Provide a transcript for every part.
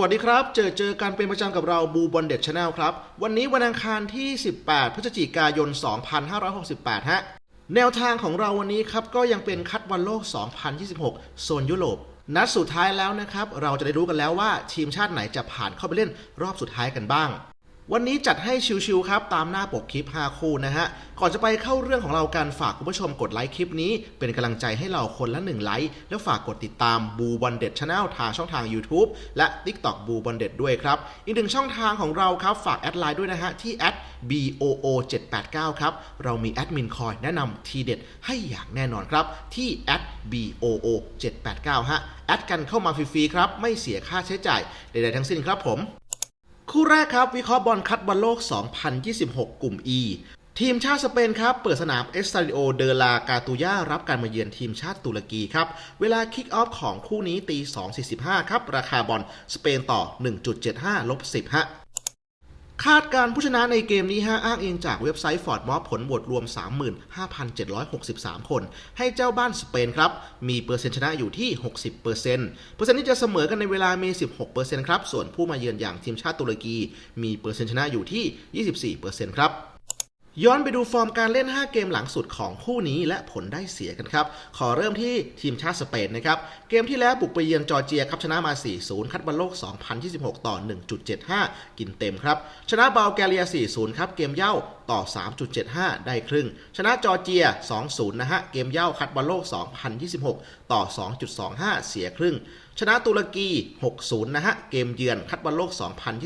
วัสดีครับ เจอเจอกันเป็นประจำกับเราบูบอลเด็ดชาแนลครับ วันนี้วันอังคารที่ 18 พฤศจิกายน 2568 ฮะ แนวทางของเราวันนี้ครับ ก็ยังเป็นคัดวันโลก 2026 โซนยุโรป นัดสุดท้ายแล้วนะครับ เราจะได้รู้กันแล้วว่าทีมชาติไหนจะผ่านเข้าไปเล่นรอบสุดท้ายกันบ้าง วันนี้จัดให้ชิวๆครับ ตามหน้าปกคลิป 5 คู่นะฮะ ก่อนจะไปเข้าเรื่องของเรากันฝากคุณผู้ชมกดไลค์คลิปนี้ เป็นกำลังใจให้เราคนละ 1 ไลค์ แล้วฝากกดติดตามบูบอลเด็ดชาแนลทางช่องทาง YouTube และ TikTok บูบอลเด็ดด้วยครับ อีกหนึ่งช่องทางของเราครับ ฝากแอดไลน์ด้วยนะฮะ ที่แอด @boo 7 8 9ครับ เรามีแอดมินคอยแนะนำทีเด็ดให้อย่างแน่นอนครับ ที่แอด @boo 7 8 9ฮะแอดกันเข้ามาฟรีๆครับไม่เสียค่าใช้จ่ายใดๆทั้งสิ้นครับผม คู่แรกครับวิเคราะห์บอลคัดบอลโลก 2026 กลุ่ม E ทีมชาติสเปนครับ เปิดสนามเอสตาดิโอเดลากาตูย่ารับการมาเยือนทีมชาติตุรกีครับ เวลาคิกออฟของคู่นี้ตี 2.45 ครับ ราคาบอลสเปนต่อ 1.75ลบ10ฮะ คาดการผู้ชนะในเกมนี้ฮะอ้างอิงจากเว็บไซต์ฟอร์ดมอผลโหวตรวม 35,763 คน ให้เจ้าบ้านสเปนครับ มีเปอร์เซ็นต์ชนะอยู่ที่ 60%เปอร์เซ็นต์เปอร์เซ็นต์ที่จะเสมอกันในเวลามี 16%ครับ ส่วนผู้มาเยือนอย่างทีมชาติตุรกี มีเปอร์เซ็นต์ชนะอยู่ที่ 24%ครับ ย้อนไปดูฟอร์มการเล่น 5 เกมหลังสุดของคู่นี้และผลได้เสียกันครับ ขอเริ่มที่ทีมชาติสเปนนะครับ เกมที่แล้วบุกไปเยือนจอร์เจียครับชนะมา 4-0 คัดบอลโลก 2026 ต่อ 1.75 กินเต็มครับ ชนะบัลแกเรีย 4-0 ครับเกมเย่าต่อ 3.75 ได้ครึ่ง ชนะจอร์เจีย 2-0 นะฮะ เกมเย่าคัดบอลโลก 2026 ต่อ 2.25 เสียครึ่ง ชนะตุรกี 6-0 นะฮะ เกมเยือนคัดบอลโลก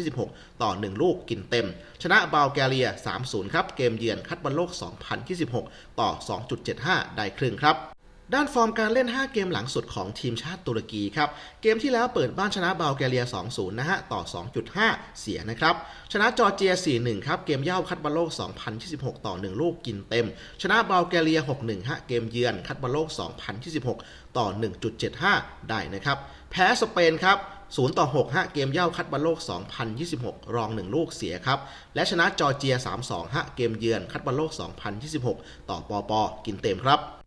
2026 ต่อ 1 ลูกกินเต็ม ชนะบัลแกเรีย 3-0 ครับ เกมเยือนคัดบอลโลก 2026 ต่อ 2.75 ได้ครึ่งครับ ด้านฟอร์มการเล่น 5 เกมหลังสุดของทีมชาติตุรกีครับ เกมที่แล้วเปิดบ้านชนะบัลแกเรีย 2-0 นะฮะ ต่อ 2.5 เสียนะครับ ชนะจอร์เจีย 4-1 ครับ เกมเย่าคัดบอลโลก 2026 ต่อ 1 ลูกกินเต็ม ชนะบัลแกเรีย 6-1 ฮะ เกมเยือนคัดบอลโลก 2026 ต่อ 1.75 ได้นะครับ แพ้สเปนครับ0ต่อ6ฮะเกมเย่าคัดบอลโลก 2026 รอง 1 ลูกเสียครับ และชนะจอร์เจีย 3-2ฮะเกมเยือนคัดบอลโลก 2026 ต่อปอปอกินเต็มครับ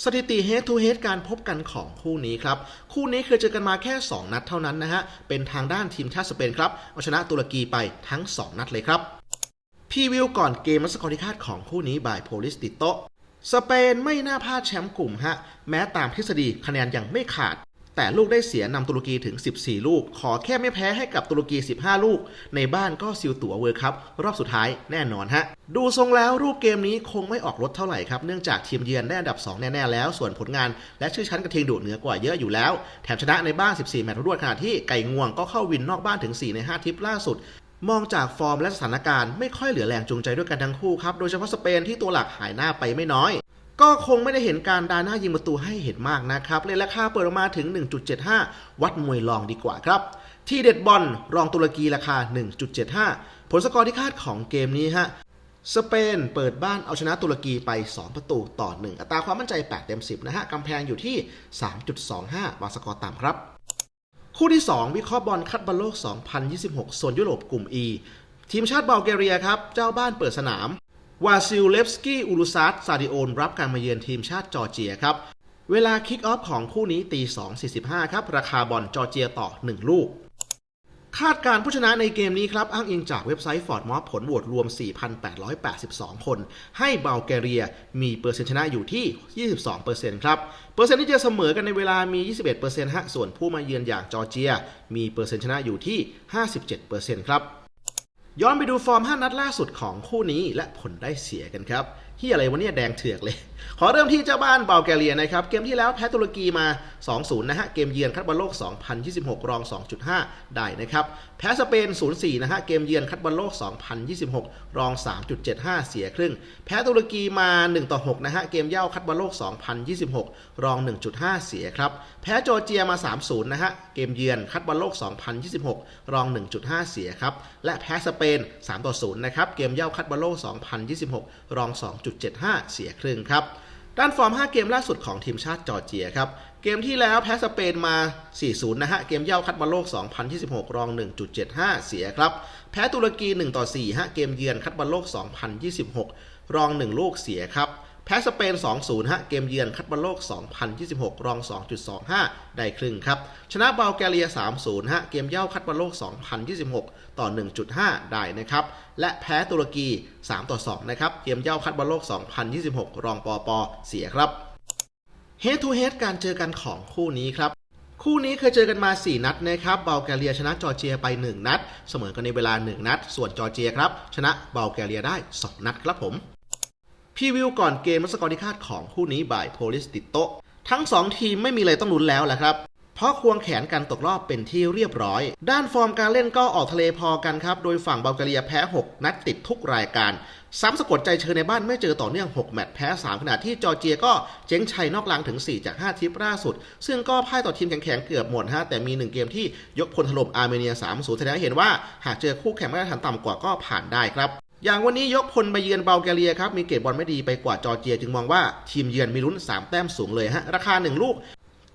สถิติ head to head การพบกันของคู่นี้ครับ คู่นี้เคยเจอกันมาแค่ 2 นัดเท่านั้นนะฮะ เป็นทางด้านทีมชาติสเปนครับ เอาชนะตุรกีไปทั้ง 2 นัดเลยครับ พีวิวก่อนเกมและสกอร์ที่คาดของคู่นี้บายโพลิสติโตสเปนไม่น่าพลาดแชมป์กลุ่มฮะ แม้ตามทฤษฎีคะแนนยังไม่ขาด แต่ลูกได้เสียนำตุรกีถึง 14 ลูก ขอแค่ไม่แพ้ให้กับตุรกี 15 ลูก ในบ้านก็ซิลตั๋วเวิร์คัพรอบสุดท้ายแน่นอนฮะ ดูทรงแล้วรูปเกมนี้คงไม่ออกรถเท่าไหร่ครับ เนื่องจากทีมเยือนได้อันดับ 2 แน่ๆแล้ว ส่วนผลงานและชื่อชั้นกระเทงดุเหนือกว่าเยอะอยู่แล้ว แถมชนะในบ้าน 14 แมตช์รวดขณะที่ไก่งวงก็เข้าวินนอกบ้านถึง 4 ใน 5 ทริปล่าสุดมองจากฟอร์มและสถานการณ์ไม่ค่อยเหลือแรงจูงใจด้วยกันทั้งคู่ครับ โดยเฉพาะสเปนที่ตัวหลักหายหน้าไปไม่น้อย ก็คงไม่ได้เห็นการดาน้ายิงประตูให้เห็นมากนะครับเลยราคาเปิดออกมาถึง 1.75 วัดมวยลองดีกว่าครับ ที่เด็ดบอลรองตุรกีราคา 1.75 ผลสกอร์ที่คาดของเกมนี้ฮะสเปนเปิดบ้านเอาชนะตุรกีไป 2 ประตูต่อ 1 อัตราความมั่นใจ 8 เต็ม 10 นะฮะกำแพงอยู่ที่ 3.25 วางสกอร์ต่ำครับ คู่ที่ 2 วิเคราะห์บอลคัดบอลโลก 2026 โซนยุโรปกลุ่ม E ทีมชาติบัลแกเรียครับ เจ้าบ้านเปิดสนาม วาซิลเลฟสกี้อูรุซัสซาดิโอนรับการมาเยือนทีมชาติจอร์เจียครับ เวลาคิกออฟของคู่นี้ตี 2.45 ครับ ราคาบอลจอร์เจียต่อ 1 ลูก คาดการผู้ชนะในเกมนี้ครับ อ้างอิงจากเว็บไซต์ฟอร์ดมอผลโหวตรวม 4,882 คน ให้เบลแกเรียมีเปอร์เซ็นต์ชนะอยู่ที่ 22%ครับ เปอร์เซ็นต์ที่จะเสมอกันในเวลามี 21%ฮะส่วนผู้มาเยือนอย่างจอร์เจีย มีเปอร์เซ็นต์ชนะอยู่ที่ 57%ครับ ย้อนไปดูฟอร์ม 5 นัดล่าสุดของคู่นี้และผลได้เสียกันครับที่อะไรวะเนี่ยแดงเถือกเลย ขอเริ่มที่เจ้าบ้านบัลแกเรียนะครับ เกมที่แล้วแพ้ตุรกีมา 2-0 นะฮะ เกมเยือนคัดบอลโลก 2026 รอง 2.5 ได้นะครับ แพ้สเปน 0-4 นะฮะ เกมเยือนคัดบอลโลก 2026 รอง 3.75 เสียครึ่ง แพ้ตุรกีมา 1-6 นะฮะ เกมเย่าคัดบอลโลก 2026 รอง 1.5 เสียครับ แพ้จอร์เจียมา 3-0 นะฮะ เกมเยือนคัดบอลโลก 2026 รอง 1.5 เสียครับ และแพ้สเปน3-0นะครับ เกมเย่าคัดบอลโลก 2026 รอง 2.75 เสียครึ่งครับด้านฟอร์ม 5 เกมล่าสุดของทีมชาติจอร์เจียครับ เกมที่แล้วแพ้สเปนมา 4-0 นะฮะ เกมเย่าคัดบอลโลก 2026 รอง 1.75 เสียครับ แพ้ตุรกี 1-4ฮะ เกมเยือนคัดบอลโลก 2026 รอง 1 ลูกเสียครับ แพ้สเปน 2-0 ฮะ เกมเยือนคัดบอลโลก 2026 รอง 2.25 ได้ครึ่งครับ ชนะบัลแกเรีย 3-0 ฮะ เกมเย่าคัดบอลโลก 2026 ต่อ 1.5 ได้นะครับ และแพ้ตุรกี 3-2 นะครับ เกมเย่าคัดบอลโลก 2026 รองปอปอเสียครับ Head to Head การเจอกันของคู่นี้ครับคู่นี้เคยเจอกันมา 4 นัดนะครับบัลแกเรียชนะจอร์เจียไป 1 นัด เสมอกันในเวลา 1 นัด ส่วนจอร์เจียครับ ชนะบัลแกเรียได้ 2 นัดครับผม พรีวิวก่อนเกมและสกอร์ที่คาดของคู่นี้บ่ายโพลิสติดโตะทั้ง 2 ทีมไม่มีอะไรต้องลุ้นแล้วแหละครับ เพราะควงแขนกันตกรอบเป็นที่เรียบร้อย ด้านฟอร์มการเล่นก็ออกทะเลพอกันครับ โดยฝั่งบัลแกเรียแพ้ 6 นัดติดทุกรายการ ซ้ำสะกดใจเชิญในบ้านไม่เจอต่อเนื่อง 6 แมตช์แพ้ 3 ขณะที่จอร์เจียก็เจ๊งชัยนอกลังถึง 4 จาก 5 ทิปล่าสุด ซึ่งก็พ่ายต่อทีมแข็งๆเกือบหมดฮะแต่มี 1 เกมที่ยกพลถล่มอาร์เมเนีย3-0แสดงให้เห็นว่าหากเจอคู่แข่งมาตรฐานต่ำกว่าก็ผ่านได้ครับ อย่างวันนี้ยกพลไปเยือนเบลแกเรียครับ มีเกรดบอลไม่ดีไปกว่าจอร์เจีย จึงมองว่าทีมเยือนมีลุ้น 3 แต้มสูงเลยฮะ ราคา 1 ลูก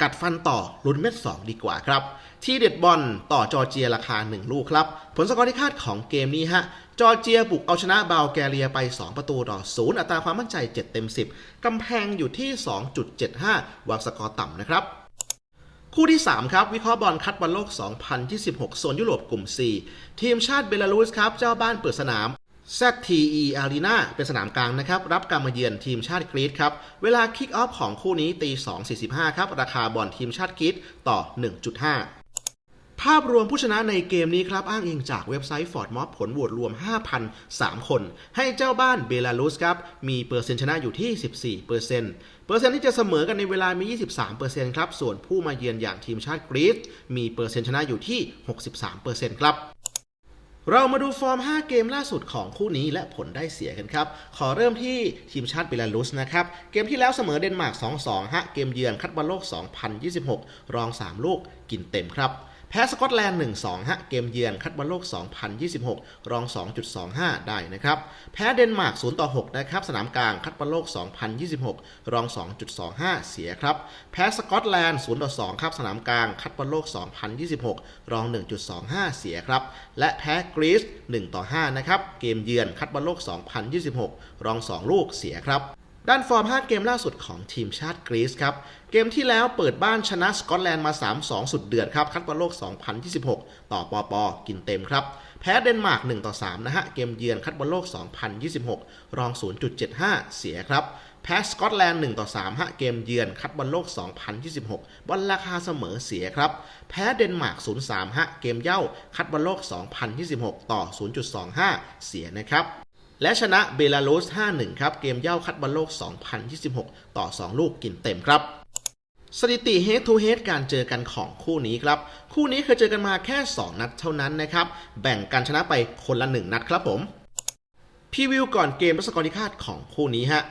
กัดฟันต่อลุ้นเม็ด 2 ดีกว่าครับ ที่เด็ดบอลต่อจอร์เจียราคา 1 ลูกครับ ผลสกอร์ที่คาดของเกมนี้ฮะจอร์เจียบุกเอาชนะเบลแกเรียไป 2 ประตูต่อ0อัตราความมั่นใจ 7 เต็ม 10 กำแพงอยู่ที่ 2.75 วางสกอร์ต่ำนะครับคู่ที่ 3 ครับ วิเคราะห์บอลคัดบอลโลก 2026 โซนยุโรปกลุ่ม 4 ทีมชาติเบลารุสครับ เจ้าบ้านเปิดสนาม ZTE Arena เป็นสนามกลางนะครับ รับการมาเยือนทีมชาติกรีซครับ เวลาคิกออฟของคู่นี้ตี 2.45 ครับ ราคาบอลทีมชาติกรีซต่อ 1.5ภาพรวมผู้ชนะในเกมนี้ครับ อ้างอิงจากเว็บไซต์ Ford Mob ผลโหวตรวม 5,003 คน ให้เจ้าบ้านเบลารุสครับ มีเปอร์เซ็นต์ชนะอยู่ที่ 14%เปอร์เซ็นต์เปอร์เซ็นต์ที่จะเสมอกันในเวลามี 23%ครับ ส่วนผู้มาเยือนอย่างทีมชาติกรีซมีเปอร์เซ็นต์ชนะอยู่ที่ 63%ครับ เรามาดูฟอร์ม 5 เกมล่าสุดของคู่นี้และผลได้เสียกันครับ ขอเริ่มที่ทีมชาติเบลารุสนะครับ เกมที่แล้วเสมอเดนมาร์ก 2-2ฮะเกมเยือนคัดบอลโลก 2026 รอง 3 ลูกกินเต็มครับ แพ้สกอตแลนด์1-2ฮะเกมเยือนคัดบอลโลก 2026 รอง 2.25 ได้นะครับ แพ้เดนมาร์ก0-6นะครับสนามกลางคัดบอลโลก 2026 รอง 2.25 เสียครับ แพ้สกอตแลนด์0-2ครับสนามกลางคัดบอลโลก 2026 รอง 1.25 เสียครับ และแพ้กรีซ1-5นะครับเกมเยือนคัดบอลโลก 2026 รอง 2 ลูกเสียครับ ด้านฟอร์ม 5 เกมล่าสุดของทีมชาติกรีซครับ เกมที่แล้วเปิดบ้านชนะสกอตแลนด์มา 3-2 สุดเดือดครับ คัดบอลโลก 2026 ต่อปอปอกินเต็มครับ แพ้เดนมาร์ก1-3นะฮะ เกมเยือนคัดบอลโลก 2026 รอง 0.75 เสียครับ แพ้สกอตแลนด์1-3ฮะ เกมเยือนคัดบอลโลก 2026 บอลราคาเสมอเสียครับ แพ้เดนมาร์ก 0-3 ฮะ เกมเย่าคัดบอลโลก 2026 ต่อ 0.25 เสียนะครับ และชนะเบลารุส 5-1 ครับ เกมเย่าคัดบอลโลก 2026 ต่อ 2 ลูกกินเต็มครับ สถิติ Head to Head การเจอกันของคู่นี้ครับ คู่นี้เคยเจอกันมาแค่ 2 นัดเท่านั้นนะครับ แบ่งกันชนะไปคนละ 1 นัดครับผมพรีวิวก่อนเกมและสกอร์ที่คาดของคู่นี้ฮะ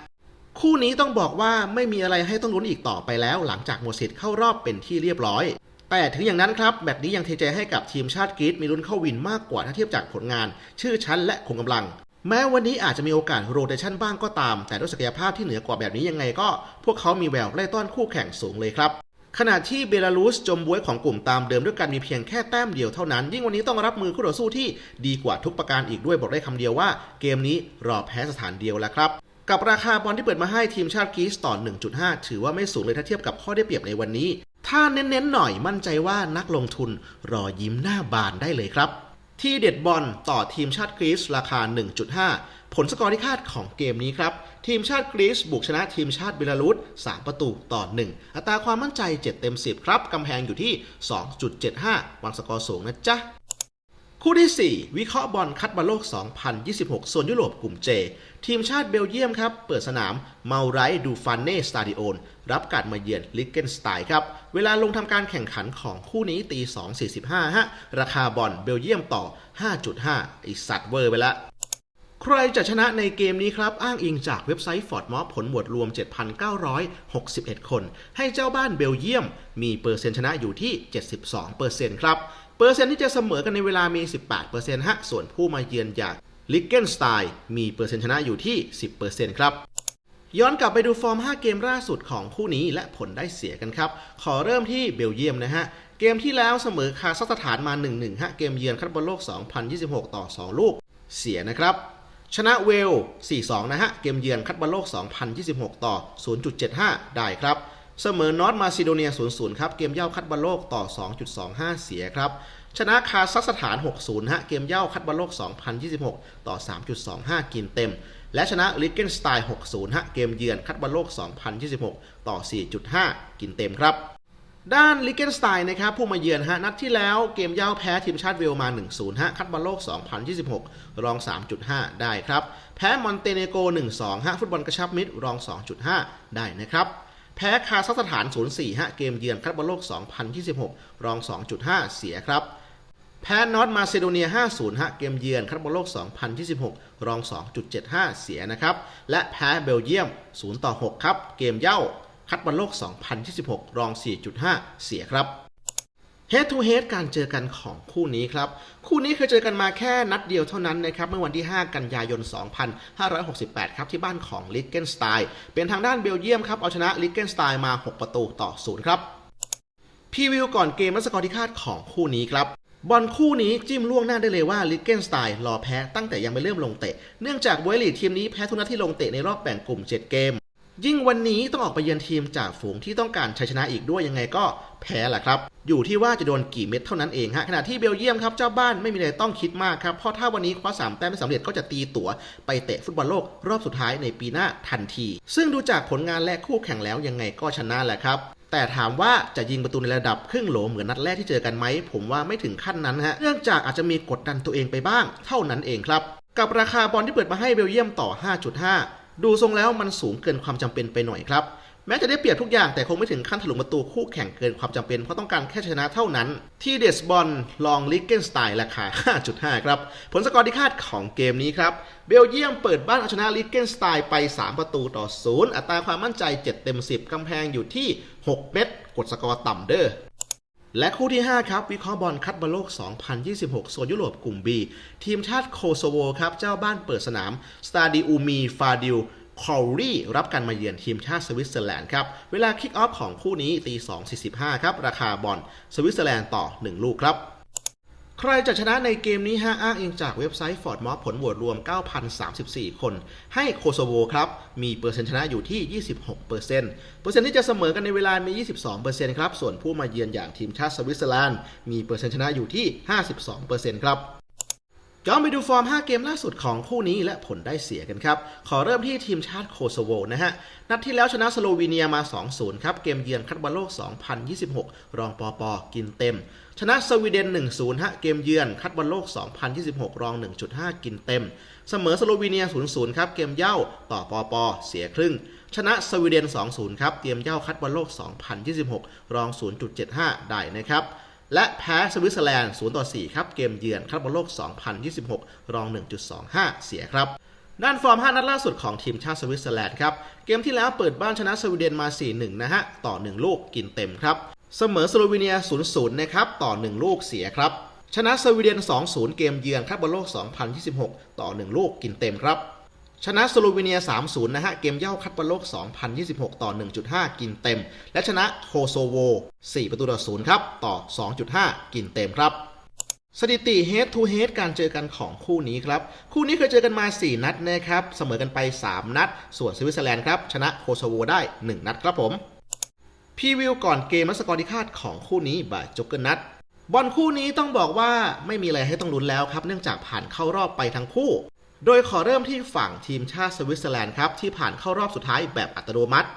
คู่นี้ต้องบอกว่าไม่มีอะไรให้ต้องลุ้นอีกต่อไปแล้ว หลังจากหมดสิทธิ์เข้ารอบเป็นที่เรียบร้อย แต่ถึงอย่างนั้นครับแบบนี้ยังเทใจให้กับทีมชาติกรีซมีลุ้นเข้าวินมากกว่าถ้าเทียบจากผลงาน ชื่อชั้นและคงกำลัง แม้วันนี้อาจจะมีโอกาสโรเตชันบ้างก็ตาม แต่ด้วยศักยภาพที่เหนือกว่าแบบนี้ยังไงก็ พวกเขามีแววไล่ต้อนคู่แข่งสูงเลยครับขณะที่เบลารุสจมบวยของกลุ่มตามเดิมด้วยการมีเพียงแค่แต้มเดียวเท่านั้น ยิ่งวันนี้ต้องรับมือคู่ต่อสู้ที่ดีกว่าทุกประการอีกด้วยบอกได้คำเดียวว่าเกมนี้รอแพ้สถานเดียวแล้วครับ กับราคาบอลที่เปิดมาให้ทีมชาติกรีซต่อ 1.5 ถือว่าไม่สูงเลยถ้าเทียบกับข้อได้เปรียบในวันนี้ ถ้าเน้นๆหน่อยมั่นใจว่านักลงทุนรอยิ้มหน้าบานได้เลยครับ ที่เด็ดบอลต่อทีมชาติกรีซราคา 1.5 ผลสกอร์ที่คาดของเกมนี้ครับ ทีมชาติกรีซบุกชนะทีมชาติเบลารุส3 ประตูต่อ 1 อัตราความมั่นใจ 7 เต็ม 10 ครับ กำแพงอยู่ที่ 2.75วางสกอร์สูงนะจ๊ะ คู่ที่ 4 วิเคราะห์บอลคัดบอลโลก 2026 โซนยุโรปกลุ่ม J ทีมชาติเบลเยียมครับ เปิดสนามเมาไรดูฟานเน่สตาดิโอนรับการมาเยือนลิกเกนสไตน์ครับ เวลาลงทำการแข่งขันของคู่นี้ตี 2.45 ฮะ ราคาบอลเบลเยียมต่อ 5.5 อีสัตว์เวอร์ไปละ ใครจะชนะในเกมนี้ครับ อ้างอิงจากเว็บไซต์ Ford m o b ผลบวดรวม 7,961 คน ให้เจ้าบ้านเบลเยียม มีเปอร์เซ็นต์ชนะอยู่ที่ 72%ครับ เปอร์เซ็นต์ที่จะเสมอกันในเวลามี 18%ฮะ ส่วนผู้มาเยือนอย่างลิกเกนสไตน์มีเปอร์เซ็นต์ชนะอยู่ที่ 10%ครับย้อนกลับไปดูฟอร์ม 5 เกมล่าสุดของคู่นี้และผลได้เสียกันครับ ขอเริ่มที่เบลเยียมนะฮะ เกมที่แล้วเสมอคาซัคสถานมา 1-1ฮะเกมเยือนคัดบอลโลก 2026 ต่อ 2 ลูกเสียนะครับ ชนะเวล 4-2 นะฮะ เกมเยือนคัดบอลโลก 2026 ต่อ 0.75 ได้ครับ เสมอนอร์ทมาซิโดเนีย 0-0 ครับ เกมเย่าคัดบอลโลกต่อ 2.25 เสียครับ ชนะคาซัคสถาน 6-0 ฮะ เกมเย่าคัดบอลโลก 2026 ต่อ 3.25 กินเต็ม และชนะลิเกนสไตล์60 ฮะ เกมเยือนคัดบอลโลก 2026 ต่อ 4.5 กินเต็มครับ ด้านลิเกนสไตน์นะครับผู้มาเยือนฮะนัดที่แล้วเกมเย่าแพ้ทีมชาติเวลมา 1-0 ฮะคัดบอลโลก 2026 รอง 3.5 ได้ครับ แพ้มอนเตเนโก 1-2 ฮะฟุตบอลกระชับมิตรรอง 2.5 ได้นะครับ แพ้คาซัคสถาน 0-4 ฮะเกมเยือนคัดบอลโลก 2026 รอง 2.5 เสียครับ แพ้นอตมาซิโดเนีย 5-0 ฮะเกมเยือนคัดบอลโลก 2026 รอง 2.75 เสียนะครับ และแพ้เบลเยียม 0-6 ครับเกมเย่า คัดบอลโลก 2026 รอง 4.5 เสียครับ Head to Head การเจอกันของคู่นี้ครับ คู่นี้เคยเจอกันมาแค่นัดเดียวเท่านั้นนะครับเมื่อวันที่ 5 กันยายน 2568 ครับที่บ้านของลิกเกนสไตน์เป็นทางด้านเบลเยียมครับเอาชนะลิกเกนสไตน์มา 6 ประตูต่อ 0 ครับพีวิวก่อนเกมและสกอร์ที่คาดของคู่นี้ครับบอลคู่นี้จิ้มล่วงหน้าได้เลยว่าลิกเกนสไตน์รอแพ้ตั้งแต่ยังไม่เริ่มลงเตะ เนื่องจากบวยลีทีมนี้แพ้ทุกนัดที่ลงเตะในรอบแบ่งกลุ่ม 7 เกม ยิ่งวันนี้ต้องออกไปเยือนทีมจากฝูงที่ต้องการชัยชนะอีกด้วยยังไงก็แพ้แหละครับ อยู่ที่ว่าจะโดนกี่เม็ดเท่านั้นเองฮะขณะที่เบลเยียมครับเจ้าบ้านไม่มีอะไรต้องคิดมากครับ เพราะถ้าวันนี้คว้าสามแต้มไม่สำเร็จก็จะตีตั๋วไปเตะฟุตบอลโลกรอบสุดท้ายในปีหน้าทันที ซึ่งดูจากผลงานและคู่แข่งแล้วยังไงก็ชนะแหละครับแต่ถามว่าจะยิงประตูในระดับครึ่งโหลเหมือนนัดแรกที่เจอกันไหม ผมว่าไม่ถึงขั้นนั้นฮะ เนื่องจากอาจจะมีกดดันตัวเองไปบ้าง เท่านั้นเองครับ กับราคาบอลที่เปิดมาให้เบลเยียมต่อ 5.5 ดูทรงแล้วมันสูงเกินความจำเป็นไปหน่อยครับ แม้จะได้เปรียบทุกอย่างแต่คงไม่ถึงขั้นถลุงประตูคู่แข่งเกินความจำเป็นเพราะต้องการแค่ชนะเท่านั้น ที่เดสบอลลองลิกเกนสไตล์ราคา 5.5 ครับ ผลสกอร์ที่คาดของเกมนี้ครับ เบลเยียมเปิดบ้านเอาชนะลิกเกนสไตล์ไป 3 ประตูต่อ 0 อัตราความมั่นใจ 7 เต็ม 10กำแพงอยู่ที่ 6 เม็ดกดสกอร์ต่ำเด้อ และคู่ที่ 5 ครับ วิเคราะห์บอลคัดบอลโลก 2026 โซนยุโรปกลุ่ม B ทีมชาติโคโซโวครับ เจ้าบ้านเปิดสนาม สตาดิอูมีฟาดิลคอรีรับการมาเยือนทีมชาติสวิตเซอร์แลนด์ครับ เวลาคิกออฟของคู่นี้ตี 2.45 ครับ ราคาบอลสวิตเซอร์แลนด์ต่อ 1 ลูกครับ ใครจะชนะในเกมนี้ฮะอ้างอิงจากเว็บไซต์ฟอร์ดมอผลโหวตรวม 9,034 คน ให้โคโซโวครับ มีเปอร์เซ็นต์ชนะอยู่ที่ 26%เปอร์เซ็นต์เปอร์เซ็นต์ที่จะเสมอกันในเวลามี 22%ครับ ส่วนผู้มาเยือนอย่างทีมชาติสวิตเซอร์แลนด์มีเปอร์เซ็นต์ชนะอยู่ที่ 52%ครับ ย้อนไปดูฟอร์ม 5 เกมล่าสุดของคู่นี้และผลได้เสียกันครับ ขอเริ่มที่ทีมชาติโคโซโวนะฮะ นัดที่แล้วชนะสโลวีเนียมา 2-0 ครับ เกมเยือนคัดบอลโลก 2026 รองปอปอกินเต็ม ชนะสวีเดน 1-0 ฮะ เกมเยือนคัดบอลโลก 2026 รอง 1.5 กินเต็ม เสมอสโลวีเนีย 0-0 ครับ เกมเย่าต่อปอปอเสียครึ่ง ชนะสวีเดน 2-0 ครับ เกมเย่าคัดบอลโลก 2026 รอง 0.75 ได้นะครับ และแพ้สวิตเซอร์แลนด์ 0 ต่อ 4 ครับ เกมเยือนคัดบอลโลก 2026 รอง 1.25 เสียครับ ด้านฟอร์ม 5 นัดล่าสุดของทีมชาติสวิตเซอร์แลนด์ครับ เกมที่แล้วเปิดบ้านชนะสวีเดนมา 4-1 นะฮะ ต่อ 1 ลูกกินเต็มครับ เสมอสโลวีเนีย 0-0 นะครับ ต่อ 1 ลูกเสียครับ ชนะสวีเดน 2-0 เกมเยือนคัดบอลโลก 2026 ต่อ 1 ลูกกินเต็มครับ ชนะสโลวีเนีย 3-0 นะฮะ เกมเย่าคัดบอลโลก 2026 ต่อ 1.5 กินเต็ม และชนะโคโซโว 4 ประตูต่อ 0 ครับ ต่อ 2.5 กินเต็มครับ สถิติ head to head การเจอกันของคู่นี้ครับ คู่นี้เคยเจอกันมา 4 นัดนะครับ เสมอกันไป 3 นัด ส่วนสวิตเซอร์แลนด์ครับ ชนะโคโซโวได้ 1 นัดครับผมพรีวิวก่อนเกมและสกอร์ที่คาดของคู่นี้บายจ็กเกอร์นัทบอลคู่นี้ต้องบอกว่าไม่มีอะไรให้ต้องลุ้นแล้วครับ เนื่องจากผ่านเข้ารอบไปทั้งคู่ โดยขอเริ่มที่ฝั่งทีมชาติสวิตเซอร์แลนด์ครับที่ผ่านเข้ารอบสุดท้ายแบบอัตโนมัติ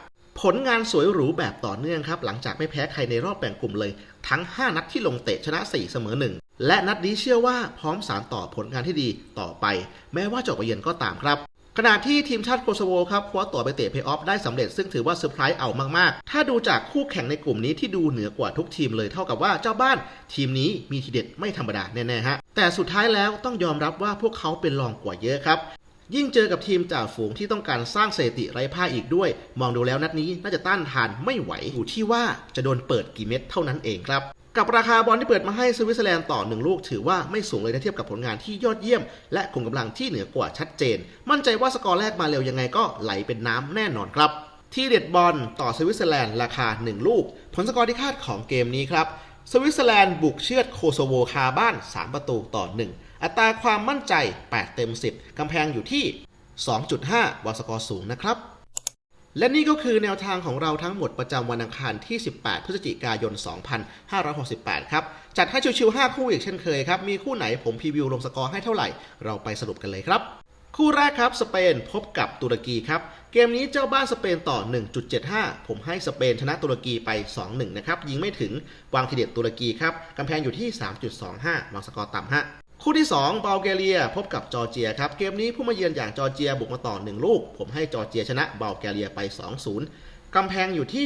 ผลงานสวยหรูแบบต่อเนื่องครับหลังจากไม่แพ้ใครในรอบแบ่งกลุ่มเลย ทั้ง 5 นัดที่ลงเตะชนะ 4 เสมอ 1 และนัดนี้เชื่อว่าพร้อมสารต่อผลงานที่ดีต่อไป แม้ว่าจะออกไปเยือนก็ตามครับ ขณะที่ทีมชาติโคโซโวครับคว้าตั๋วไปเตะเพย์ออฟได้สำเร็จซึ่งถือว่าเซอร์ไพรส์เอามากๆ ถ้าดูจากคู่แข่งในกลุ่มนี้ที่ดูเหนือกว่าทุกทีมเลยเท่ากับว่าเจ้าบ้านทีมนี้มีทีเด็ดไม่ธรรมดาแน่ๆฮะแต่สุดท้ายแล้วต้องยอมรับว่าพวกเขาเป็นรองกว่าเยอะครับยิ่งเจอกับทีมจ่าฝูงที่ต้องการสร้างเสถิติไร้พ่ายอีกด้วย มองดูแล้วนัดนี้น่าจะต้านทานไม่ไหวอยู่ที่ว่าจะโดนเปิดกี่เม็ดเท่านั้นเองครับ กับราคาบอลที่เปิดมาให้สวิตเซอร์แลนด์ต่อหนึ่งลูกถือว่าไม่สูงเลยถ้าเทียบกับผลงานที่ยอดเยี่ยม และขุมกำลังที่เหนือกว่าชัดเจน มั่นใจว่าสกอร์แรกมาเร็วยังไงก็ไหลเป็นน้ำแน่นอนครับ ที่เด็ดบอลต่อสวิตเซอร์แลนด์ราคา 1 ลูก ผลสกอร์ที่คาดของเกมนี้ครับสวิตเซอร์แลนด์บุกเชือดโคโซโวคาบ้าน 3 ประตูต่อ 1 อัตราความมั่นใจ 8 เต็ม 10 กำแพงอยู่ที่ 2.5วางสกอร์สูงนะครับ และนี่ก็คือแนวทางของเราทั้งหมดประจำวันอังคารที่ 18 พฤศจิกายน 2568 ครับ จัดให้ชิวๆ 5 คู่อีกเช่นเคยครับ มีคู่ไหนผมพรีวิวลงสกอร์ให้เท่าไหร่ เราไปสรุปกันเลยครับ คู่แรกครับ สเปนพบกับตุรกีครับ เกมนี้เจ้าบ้านสเปนต่อ 1.75 ผมให้สเปนชนะตุรกีไป 2-1 นะครับ ยิงไม่ถึง วางทีเด็ดตุรกีครับ กำแพงอยู่ที่ 3.25 วางสกอร์ต่ำฮะ คู่ที่2บัลแกเรีย พบกับจอร์เจียครับ เกมนี้ผู้มาเยือนอย่างจอร์เจียบุกมาต่อ 1 ลูก ผมให้จอร์เจียชนะบัลแกเรียไป 2-0 กำแพงอยู่ที่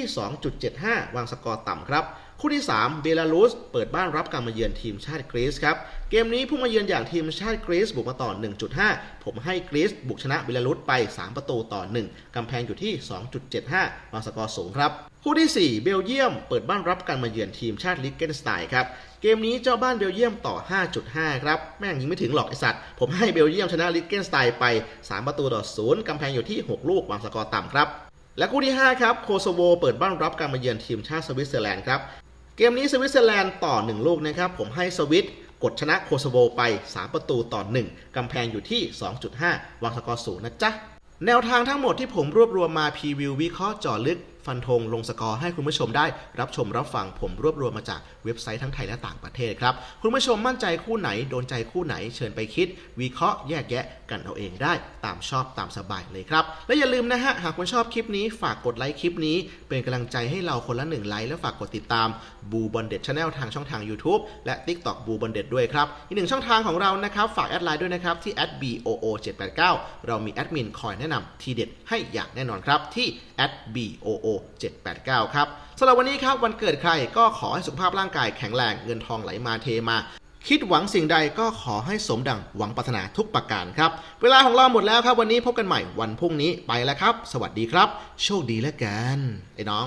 2.75 วางสกอร์ต่ำครับ คู่ที่ 3 เบลารุสเปิดบ้านรับการมาเยือนทีมชาติกรีซครับ เกมนี้ผู้มาเยือนอย่างทีมชาติกรีซบุกมาต่อ 1.5 ผมให้กรีซบุกชนะเบลารุสไป 3 ประตูต่อ 1 กำแพงอยู่ที่ 2.75วางสกอร์สูงครับ คู่ที่ 4 เบลเยียม เปิดบ้านรับการมาเยือนทีมชาติลิกเกนสไตน์ครับเกมนี้เจ้าบ้านเบลเยียมต่อ 5.5 ครับ แม่งยิงไม่ถึงหรอกไอสัตว์ ผมให้เบลเยียมชนะลิกเกนสไตน์ไป 3 ประตูต่อ 0 กำแพงอยู่ที่ 6 ลูกวางสกอร์ต่ำครับและคู่ที่ 5 ครับ โคโซโว เปิดบ้านรับการมาเยือนทีมชาติสวิตเซอร์แลนด์ครับ เกมนี้สวิตเซอร์แลนด์ต่อ 1 ลูกนะครับ ผมให้สวิตกดชนะโคโซโวไป 3 ประตูต่อ 1 กำแพงอยู่ที่ 2.5 วางสกอร์สูงนะจ๊ะ แนวทางทั้งหมดที่ผมรวบรวมมาพรีวิววิเคราะห์จ่อลึก ฟันธงลงสกอร์ให้คุณผู้ชมได้รับชมรับฟังผมรวบรวมมาจากเว็บไซต์ทั้งไทยและต่างประเทศครับคุณผู้ชมมั่นใจคู่ไหนโดนใจคู่ไหนเชิญไปคิด วิเคราะห์แยกแยะกันเอาเองได้ ตามชอบตามสบายเลยครับ และอย่าลืมนะฮะหากคุณชอบคลิปนี้ฝากกดไลค์คลิปนี้ เป็นกำลังใจให้เราคนละหนึ่งไลค์และฝากกดติดตามบูบอลเด็ดชาแนลทางช่องทาง YouTube และ TikTok บูบอลเด็ดด้วยครับอีกหนึ่งช่องทางของเรานะครับฝากแอดไลน์ด้วยนะครับที่ @boo 789 เรามีแอดมินคอยแนะนำทีเด็ดให้อย่างแน่นอนครับที่ @boo 789 ครับสำหรับวันนี้ครับวันเกิดใครก็ขอให้สุขภาพร่างกายแข็งแรงเงินทองไหลมาเทมา คิดหวังสิ่งใดก็ขอให้สมดังหวังปรารถนาทุกประการครับ เวลาของเราหมดแล้วครับ วันนี้พบกันใหม่วันพรุ่งนี้ไปแล้วครับ สวัสดีครับ โชคดีแล้วกันไอ้น้อง